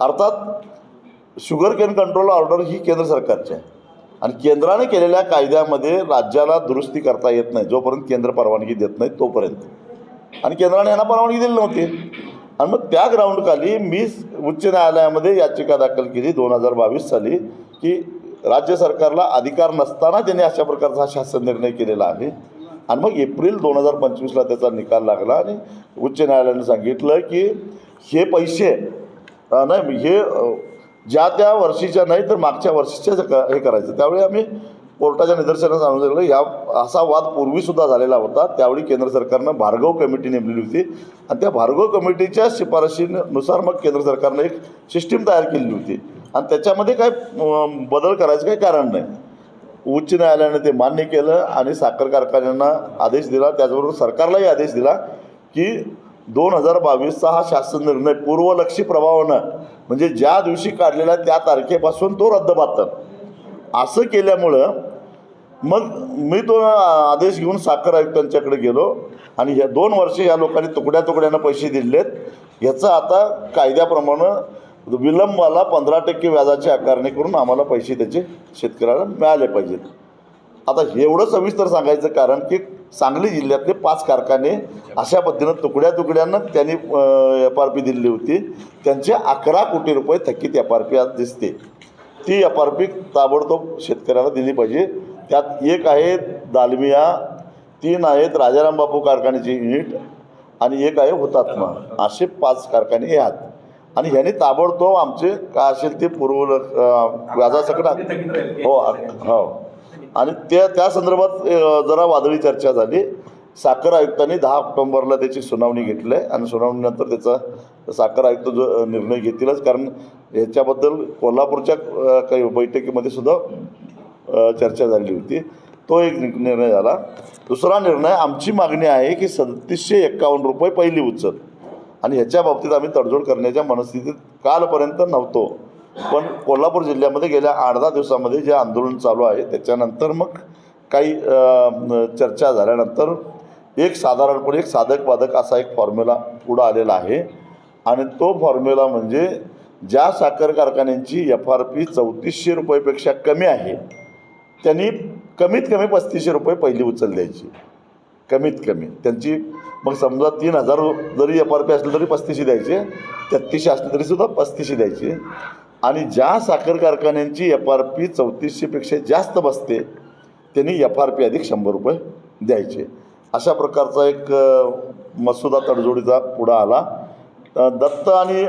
अर्थात sugar cane control order ही केंद्र सरकारची आहे. आणि केंद्राने केलेल्या कायद्यामध्ये राज्याला दुरुस्ती करता येत नाही जोपर्यंत केंद्र परवानगी देत नाही तोपर्यंत. आणि केंद्राने यांना परवानगी दिली नव्हती. आणि मग त्या ग्राउंडखाली मी उच्च न्यायालयामध्ये याचिका दाखल केली दोन हजार बावीस साली की राज्य सरकारला अधिकार नसताना त्यांनी अशा प्रकारचा हा शासन निर्णय केलेला आहे. आणि मग एप्रिल दोन हजार पंचवीसला त्याचा निकाल लागला आणि उच्च न्यायालयाने सांगितलं की हे पैसे नाही हे ज्या त्या वर्षीच्या नाही तर मागच्या वर्षीच्या क- हे करायचं. त्यावेळी आम्ही कोर्टाच्या निदर्शनास आणून दिलं या असा वाद पूर्वीसुद्धा झालेला होता. त्यावेळी केंद्र सरकारनं भार्गव कमिटी नेमलेली होती. आणि त्या भार्गव कमिटीच्या शिफारशीनुसार मग केंद्र सरकारनं एक सिस्टीम तयार केलेली होती. आणि त्याच्यामध्ये काय बदल करायचं काही कारण नाही. उच्च न्यायालयाने ते मान्य केलं आणि साखर कारखान्यांना आदेश दिला. त्याचबरोबर सरकारलाही आदेश दिला की दोन हजार बावीसचा हा शासन निर्णय पूर्वलक्षी प्रभावानं म्हणजे ज्या दिवशी काढलेला त्या तारखेपासून तो रद्दबातल असं केल्यामुळं मग मी तो आदेश घेऊन साखर आयुक्तांच्याकडे गेलो आणि ह्या दोन वर्ष या लोकांनी तुकड्या तुकड्यानं पैसे दिलेत. ह्याचं आता कायद्याप्रमाणे विलंबाला पंधरा टक्के व्याजाची आकारणी करून आम्हाला पैसे त्याचे शेतकऱ्याला मिळाले पाहिजेत. आता एवढं सविस्तर सांगायचं कारण की सांगली जिल्ह्यातले पाच कारखाने अशा पद्धतीनं तुकड्या तुकड्यांना त्यांनी एफ आर पी दिलेली होती. त्यांचे अकरा कोटी रुपये थकीत एफ आर पी आज दिसते. ती एफ आर पी ताबडतोब शेतकऱ्याला दिली पाहिजे. त्यात एक आहे दालमिया तीन आहेत राजाराम बापू कारखान्याचे युनिट आणि एक आहे हुतात्मा. असे पाच कारखाने हे आहेत. आणि ह्यांनी ताबडतोब आमचे काय असेल ते पूर्व व्याजासकट हो हो. आणि त्या त्या संदर्भात जरा वादळी चर्चा झाली. साखर आयुक्तांनी दहा ऑक्टोंबरला त्याची सुनावणी घेतली आहे आणि सुनावणीनंतर त्याचा साखर आयुक्त जो निर्णय घेतीलच. कारण याच्याबद्दल कोल्हापूरच्या काही बैठकीमध्ये सुद्धा चर्चा झाली होती. तो एक नि- निर्णय झाला. दुसरा निर्णय आमची मागणी आहे की सदतीसशे एक्कावन्न रुपये पहिली उचल. आणि ह्याच्या बाबतीत आम्ही तडजोड करण्याच्या मनस्थितीत कालपर्यंत नव्हतो. पण कोल्हापूर जिल्ह्यामध्ये गेल्या आठ दहा दिवसामध्ये जे आंदोलन चालू आहे त्याच्यानंतर मग काही चर्चा झाल्यानंतर एक साधारणपणे एक साधक बाधक असा एक फॉर्म्युला पुढं आलेला आहे. आणि तो फॉर्म्युला म्हणजे ज्या साखर कारखान्यांची एफ आर पी चौतीसशे रुपयेपेक्षा कमी आहे त्यांनी कमीत कमी पस्तीसशे रुपये पहिली उचल द्यायची. कमीत कमी. त्यांची मग समजा तीन हजार जरी एफ आर पी असली तरी पस्तीसशे द्यायचे तेहतीसशे असली तरीसुद्धा पस्तीसशे द्यायचे. आणि ज्या साखर कारखान्यांची एफ आर पी चौतीसशेपेक्षा जास्त बसते त्यांनी एफ आर पी अधिक शंभर रुपये द्यायचे. अशा प्रकारचा एक मसुदा तडजोडीचा पुढं आला. दत्त आणि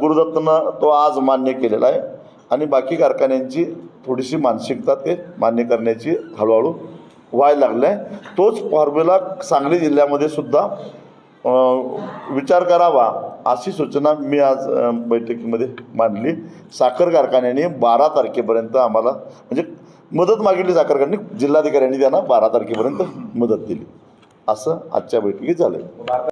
गुरुदत्तनं तो आज मान्य केलेला आहे. आणि बाकी कारखान्यांची थोडीशी मानसिकता ते मान्य करण्याची हळूहळू व्हायला लागलं. आहे तोच फॉर्म्युला सांगली जिल्ह्यामध्ये सुद्धा विचार करावा. अशी सूचना मी आज बैठकीमध्ये मांडली. साखर कारखान्याने बारा तारखेपर्यंत आम्हाला म्हणजे मदत मागितली साखर कारखान्याने जिल्हाधिकाऱ्यांनी त्यांना बारा तारखेपर्यंत मदत दिली. असं आजच्या बैठकीत झालं